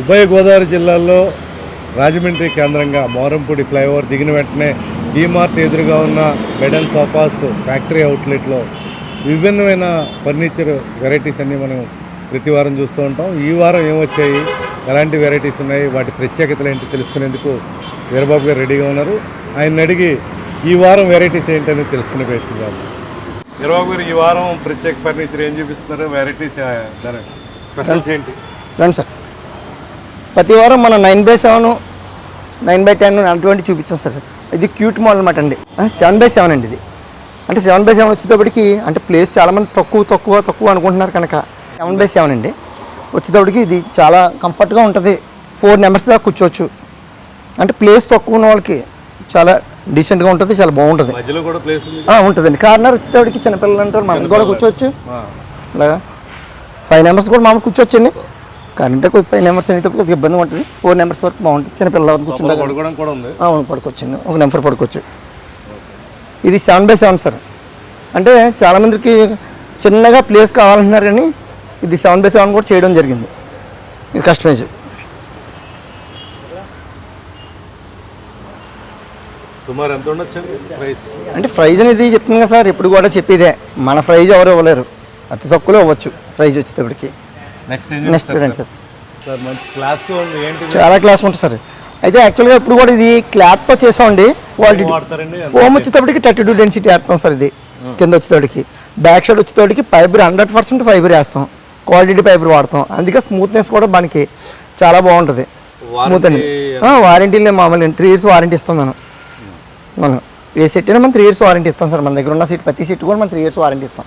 ఉభయ గోదావరి జిల్లాల్లో రాజమండ్రి కేంద్రంగా మోరంపూడి ఫ్లైఓవర్ దిగిన వెంటనే డీమార్ట్ ఎదురుగా ఉన్న బెడ్ అండ్ సోఫాస్ ఫ్యాక్టరీ అవుట్లెట్లో విభిన్నమైన ఫర్నిచర్ వెరైటీస్ అన్నీ మనం ప్రతి వారం చూస్తూ ఉంటాం. ఈ వారం ఏమొచ్చాయి? ఎలాంటి వెరైటీస్ ఉన్నాయి? వాటి ప్రత్యేకతలు ఏంటి? తెలుసుకునేందుకు వీరబాబు గారు రెడీగా ఉన్నారు. ఆయన అడిగి ఈ వారం వెరైటీస్ ఏంటనేది తెలుసుకునే చేద్దాం. వీరబాబు గారు ఈ వారం ప్రత్యేక ఫర్నిచర్ ఏం చూపిస్తున్నారు? వెరైటీస్ స్పెషల్స్ ఏంటి? రండి సార్. ప్రతి వారం మనం nine by seven nine by ten అటువంటి చూపించాం సార్. ఇది క్యూట్ మోడల్ అనమాట అండి. సెవెన్ బై సెవెన్ అండి ఇది. అంటే సెవెన్ బై సెవెన్ వచ్చేటప్పటికి అంటే ప్లేస్ చాలామంది తక్కువ తక్కువ తక్కువ అనుకుంటున్నారు కనుక. సెవెన్ బై సెవెన్ అండి. వచ్చేటప్పటికి ఇది చాలా కంఫర్ట్గా ఉంటుంది. ఫోర్ నెంబర్స్ దాకా కూర్చోవచ్చు. అంటే ప్లేస్ తక్కువ ఉన్న వాళ్ళకి చాలా డీసెంట్గా ఉంటుంది చాలా బాగుంటుంది. ఉంటుందండి. కార్నర్ వచ్చేటప్పటికి చిన్నపిల్లలు అంటారు మనం కూడా కూర్చోవచ్చు. ఆ. అలాగా. ఫైవ్ నెంబర్స్ కూడా మామూలు కూర్చోవచ్చండి. కరెంట్ కొద్ది ఫైవ్ నెంబర్స్ అయితే కొద్దిగా ఇబ్బంది ఉంటుంది ఫోర్ నెంబర్స్ వరకు బాగుంటుంది. కూర్చుందా పడుకోవడం కూడా ఉంది. అవును పడుకోవచ్చండి. ఒక నెంబర్ పడుకోవచ్చు. ఇది సెవెన్ బై సెవెన్ సార్. అంటే చాలామందికి చిన్నగా ప్లేస్ కావాలంటున్నారు కానీ ఇది సెవెన్ బై సెవెన్ కూడా చేయడం జరిగింది. ఇది కస్టమైజ్. సుమారు ఎంత ఉండొచ్చు ప్రైస్? అంటే ప్రైజ్ అనేది చెప్తుంది కదా సార్ ఎప్పుడు కూడా చెప్పేదే. మన ప్రైజ్ ఎవరు ఇవ్వలేరు. అతి తక్కువలో ఇవ్వచ్చు ప్రైజ్ వచ్చేటప్పటికి. Next sir? సార్ మంచి ఉంది ఏంటి చాలా క్లాస్ ఉంటుంది సార్. అయితే యాక్చువల్గా ఇప్పుడు కూడా ఇది క్లాత్తో చేసామండి క్వాలిటీ వాడతారండి? ఫోమ్ వచ్చేటప్పటికి థర్టీ టూ డెన్సిటీ వేస్తాం సార్ ఇది. కింద వచ్చేటప్పటికి. బ్యాక్ సైడ్ వచ్చేటప్పటికి ఫైబర్ హండ్రెడ్ పర్సెంట్ ఫైబర్ వేస్తాం. క్వాలిటీ ఫైబర్ వాడతాం. అందుకే స్మూత్నెస్ కూడా మనకి చాలా బాగుంటుంది. స్మూత్ అండి. వారంటీలే మామూలు త్రీ ఇయర్స్ వారంటీ ఇస్తాం మనం. మనం. ఏ సెట్ అయినా మనం త్రీ ఇయర్స్ వారంటీ ఇస్తాం సార్. మన దగ్గర ఉన్న సీట్ ప్రతి సీట్ కూడా మనం త్రీ ఇయర్స్ వారంటీ ఇస్తాం.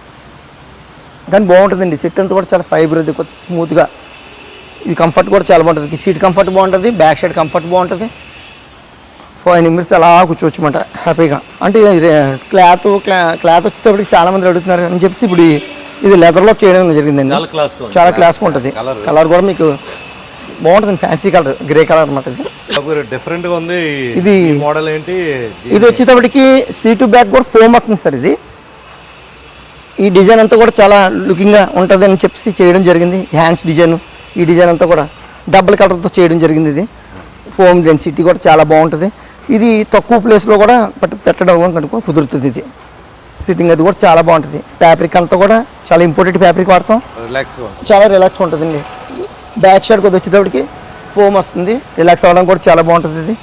కానీ బాగుంటుందండి. సెట్ అంతా కూడా చాలా ఫైబర్ అది కొంచెం స్మూత్గా ఇది కంఫర్ట్ కూడా చాలా బాగుంటుంది. సీట్ కంఫర్ట్ బాగుంటుంది బ్యాక్ సైడ్ కంఫర్ట్ బాగుంటుంది. ఫైవ్ నిమిషాలు అలా కూర్చోవచ్చు అనమాట హ్యాపీగా. అంటే క్లాత్ క్లా క్లాత్ వచ్చేటప్పటికి చాలా మంది అడుగుతున్నారు. అని చెప్పేసి ఇప్పుడు ఇది లెదర్లో చేయడం జరిగిందండి. చాలా క్లాస్గా ఉంది చాలా క్లాస్గా ఉంటుంది. కలర్ కూడా మీకు బాగుంటుంది ఫ్యాన్సీ కలర్ గ్రే కలర్ అనమాట ఇది. డిఫరెంట్గా ఉంది. ఇది మోడల్ ఏంటి? ఇది వచ్చేటప్పటికి సీటు బ్యాక్ కూడా ఫోమ్ వస్తుంది సార్ ఇది. ఈ డిజైన్ అంతా కూడా చాలా లుకింగ్గా ఉంటుంది అని చెప్పేసి చేయడం జరిగింది. హ్యాండ్స్ డిజైన్ ఈ డిజైన్ అంతా కూడా డబుల్ కలర్తో చేయడం జరిగింది ఇది. ఫోమ్ డెన్సిటీ కూడా చాలా బాగుంటుంది. ఇది తక్కువ ప్లేస్లో కూడా పట్టు- పెట్టడం కనుక కుదురుతుంది ఇది. సిట్టింగ్ అది కూడా చాలా బాగుంటుంది. ఫ్యాబ్రిక్ అంతా కూడా చాలా ఇంపార్టెంట్ ఫ్యాబ్రిక్ వాడతాం. చాలా రిలాక్స్ ఉంటుందండి. బ్యాక్ సైడ్ కొద్ది వచ్చేటప్పటికి ఫోమ్ వస్తుంది. రిలాక్స్ అవ్వడం కూడా చాలా బాగుంటుంది ఇది.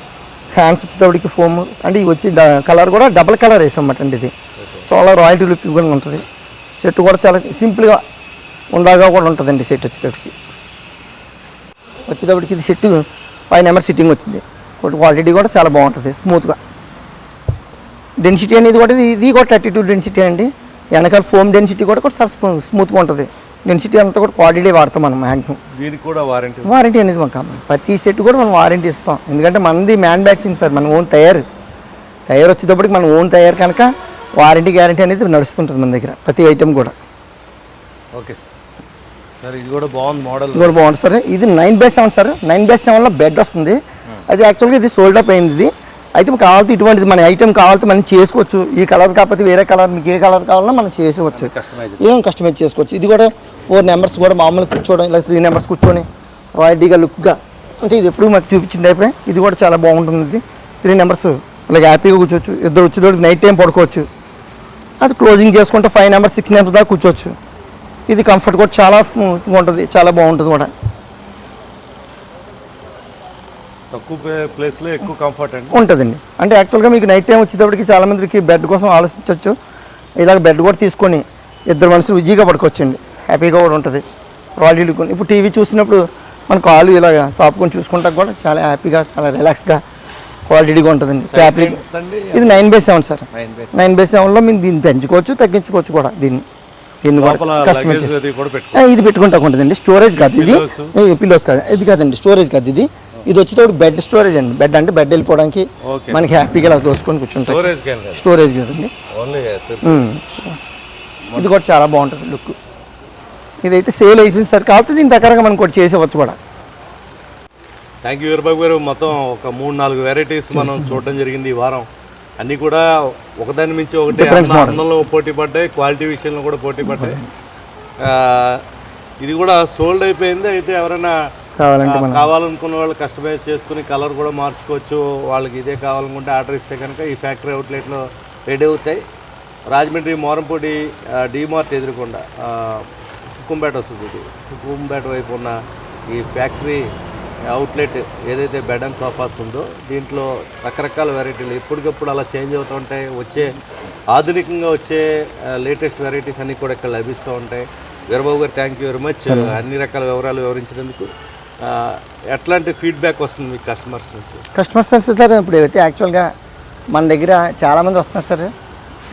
హ్యాండ్స్ వచ్చేటప్పటికి ఫోమ్ అంటే ఇది వచ్చి కలర్ కూడా డబల్ కలర్ వేసామన్నమాట అండి ఇది. చాలా రాయల్టీ లుక్ కూడా ఉంటుంది. సెట్ కూడా చాలా సింపుల్గా ఉండగా కూడా ఉంటుందండి సెట్ వచ్చేటప్పటికి. వచ్చేటప్పటికి ఇది సెట్ ఫైవ్ నెంబర్ సిట్టింగ్ వచ్చింది. క్వాలిటీ కూడా చాలా బాగుంటుంది స్మూత్గా డెన్సిటీ అనేది కూడా ఇది- ఇది కూడా థర్టీ టూ డెన్సిటీ అండి. వెనకాల ఫోమ్ డెన్సిటీ కూడా కూడా స్మూత్గా ఉంటుంది. డెన్సిటీ అంతా కూడా క్వాలిటీ వాడతాం మనం మ్యాక్సిమం దీనికి కూడా వారంటీ వారంటీ అనేది మాకు. ప్రతి సెట్ కూడా మనం వారంటీ ఇస్తాం. ఎందుకంటే మనది మ్యానుఫ్యాక్చరింగ్ సార్ మన ఓన్ తయారు తయారు వచ్చేటప్పటికి మన ఓన్ తయారు కనుక వారంటీ గ్యారంటీ అనేది నడుస్తుంటుంది మన దగ్గర ప్రతి ఐటెం కూడా. Okay sir. సార్ ఇది కూడా బాగుంది మోడల్. ఇది కూడా బాగుంటుంది సార్. ఇది nine by seven sir. Nine by సెవెన్లో బెడ్ వస్తుంది. అది యాక్చువల్గా ఇది సోల్డ్ అప్ అయింది ఇది. అయితే మీకు కావాలంటే ఇటువంటిది మన ఐటెం కావాలంటే మనం చేసుకోవచ్చు. ఈ కలర్ కాకపోతే వేరే కలర్ మీకు ఏ కలర్ కావాలన్నా మనం చేసుకోవచ్చు. ఏం కస్టమైజ్ చేసుకోవచ్చు? ఇది కూడా ఫోర్ నెంబర్స్ కూడా మామూలు కూర్చోవడం ఇలా త్రీ నెంబర్స్ కూర్చొని రాయల్టీగా లుక్గా అంటే ఇది ఎప్పుడు మాకు చూపించిన టైపే ఇది కూడా చాలా బాగుంటుంది ఇది. త్రీ నెంబర్స్ ఇలా హ్యాపీగా కూర్చోవచ్చు. ఇద్దరు వచ్చేటోడికి నైట్ టైం పడుకోవచ్చు. అది క్లోజింగ్ చేసుకుంటే ఫైవ్ నెంబర్స్ సిక్స్ నెంబర్స్ దాకా కూర్చోవచ్చు. ఇది కంఫర్ట్ కూడా చాలా స్మూత్గా ఉంటుంది చాలా బాగుంటుంది కూడా. తక్కువ ప్లేస్లో ఎక్కువ కంఫర్ట్ అండి. ఉంటుందండి. అంటే యాక్చువల్గా మీకు నైట్ టైం వచ్చేటప్పటికి చాలా మందికి బెడ్ కోసం ఆలోచించవచ్చు ఇలాగ బెడ్ కూడా తీసుకొని ఇద్దరు మనుషులు ఈజీగా పడుకోవచ్చండి. హ్యాపీగా కూడా ఉంటుంది. రాయల్ లుక్ ఇప్పుడు టీవీ చూసినప్పుడు మన కాలు ఇలాగ సాపుకొని చూసుకుంటా కూడా చాలా హ్యాపీగా చాలా రిలాక్స్గా క్వాలిటీగా ఉంటుందండి. ఫ్యాబ్రిక్? ఇది nine by seven sir nine by సెవెన్లో మీరు దీన్ని పెంచుకోవచ్చు తగ్గించుకోవచ్చు కూడా దీన్ని. దీన్ని కూడా కస్టమైజ్ ఇది పెట్టుకుంటా ఉంటుందండి. స్టోరేజ్ కాదు ఇది? పిల్లోస్ కాదు. ఇది కాదండి స్టోరేజ్ కాదు ఇది. ఇది వచ్చేటప్పుడు బెడ్ స్టోరేజ్ అండి. బెడ్ అంటే బెడ్ వెళ్ళిపోవడానికి మనకి హ్యాపీగా ఇలా దోసుకొని కూర్చుంటాం స్టోరేజ్ కదండి. ఇది. కూడా చాలా బాగుంటుంది లుక్. ఇదైతే సేల్ అయిపోయింది సార్ కాకపోతే దీని ప్రకారంగా మనం కూడా చేసేవచ్చు కూడా. థ్యాంక్ యూ వీరబాబు గారు. మొత్తం ఒక మూడు నాలుగు వెరైటీస్ మనం చూడడం జరిగింది ఈ వారం. అన్నీ కూడా ఒకదాని మించి ఒకటి. అందంలో పోటీ పడ్డాయి. క్వాలిటీ విషయంలో కూడా పోటీ పడ్డాయి. ఆ, ఇది కూడా సోల్డ్ అయిపోయింది. అయితే ఎవరైనా కావాలనుకున్న వాళ్ళు కస్టమైజ్ చేసుకుని కలర్ కూడా మార్చుకోవచ్చు. వాళ్ళకి ఇదే కావాలనుకుంటే ఆర్డర్ ఇస్తే కనుక ఈ ఫ్యాక్టరీ అవుట్లెట్లో రెడీ అవుతాయి. రాజమండ్రి మోరంపూడి డిమార్ట్ ఎదురుకుండా ఆ, కుంబేట వస్తుంది ఇది. కుంబేట వైపు ఉన్న ఈ ఫ్యాక్టరీ అవుట్లెట్ ఏదైతే బెడ్ అండ్ సోఫాస్ ఉందో దీంట్లో రకరకాల వెరైటీలు ఎప్పటికప్పుడు అలా చేంజ్ అవుతూ ఉంటాయి. వచ్చే ఆధునికంగా వచ్చే లేటెస్ట్ వెరైటీస్ అన్నీ కూడా ఇక్కడ లభిస్తూ ఉంటాయి. వీరబాబు గారు థ్యాంక్ యూ వెరీ మచ్ అన్ని రకాల వివరాలు వివరించినందుకు ఎట్లాంటి ఫీడ్బ్యాక్ వస్తుంది మీ కస్టమర్స్ నుంచి? కస్టమర్స్ సార్ ఇప్పుడు అయితే యాక్చువల్గా మన దగ్గర చాలామంది వస్తున్నారు సార్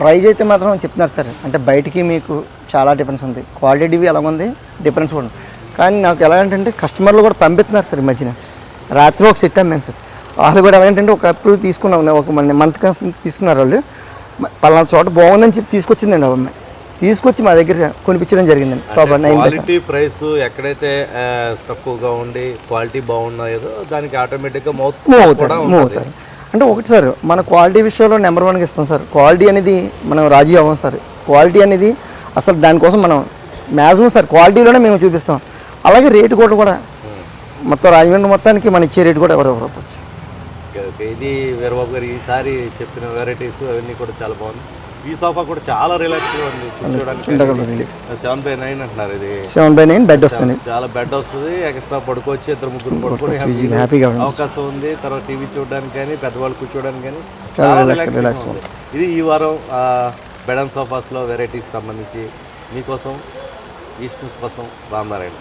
ప్రైజ్ అయితే మాత్రం చెప్తున్నారు సార్. అంటే బయటికి మీకు చాలా డిఫరెన్స్ ఉంది. క్వాలిటీ ఎలా ఉంది డిఫరెన్స్ కూడా. కానీ నాకు ఎలా అంటే కస్టమర్లు కూడా పంపిస్తున్నారు సార్ ఈ మధ్యన. రాత్రి ఒక సెట్ అమ్మాను సార్. వాళ్ళు కూడా ఎలాగంటే ఒక అప్పుడు తీసుకున్నాం ఒక మన మంత్ తీసుకున్నారు వాళ్ళు. పలానా చోట బాగుందని చెప్పి తీసుకొచ్చిందండి ఒక అమ్మాయి. తీసుకొచ్చి మా దగ్గర కొనిపించడం జరిగిందండి. సోఫా నైన్ క్వాలిటీ ప్రైస్ ఎక్కడైతే తక్కువగా ఉండి క్వాలిటీ బాగున్నాయో దానికి ఆటోమేటిక్గా మూవ్ అవుతారు మూవ్ అవుతారు అంటే ఒకటి సార్ మన క్వాలిటీ విషయంలో నెంబర్ వన్గా ఇస్తాం సార్. క్వాలిటీ అనేది మనం రాజీ అవ్వం సార్. క్వాలిటీ అనేది అసలు దానికోసం మనం మ్యాక్సిమం సార్ క్వాలిటీలోనే మేము చూపిస్తాం. అలాగే రేటు కూడా కూడా. మొత్తం రాజమండ్రి మొత్తానికి మన ఇచ్చే రేటు కూడా ఎవరు ఇవ్వచ్చు ఓకే ఓకే. ఇది వీరబాబు గారు ఈసారి చెప్పిన వెరైటీస్ అవన్నీ కూడా చాలా బాగుంది. ఈ సోఫా కూడా చాలా రిలాక్స్గా ఉంది రిలీఫ్ సెవెన్ బై నైన్ అంటున్నారు ఇది. సెవెన్ బై నైన్ బెడ్ వస్తుంది. చాలా బెడ్ వస్తుంది ఎక్స్ట్రా పడుకోవచ్చు ఇద్దరు ముగ్గురు పడుకొని ఈజీగా హ్యాపీగా అవకాశం ఉంది. తర్వాత టీవీ చూడడానికి కానీ పెద్దవాళ్ళు కూర్చోడానికి కానీ చాలా గా ఉంది. ఇది ఈ వారం బెడ్ అండ్ సోఫాస్లో వెరైటీస్ సంబంధించి మీకోసం ఈస్ట్ కోసం రామనారాయణ.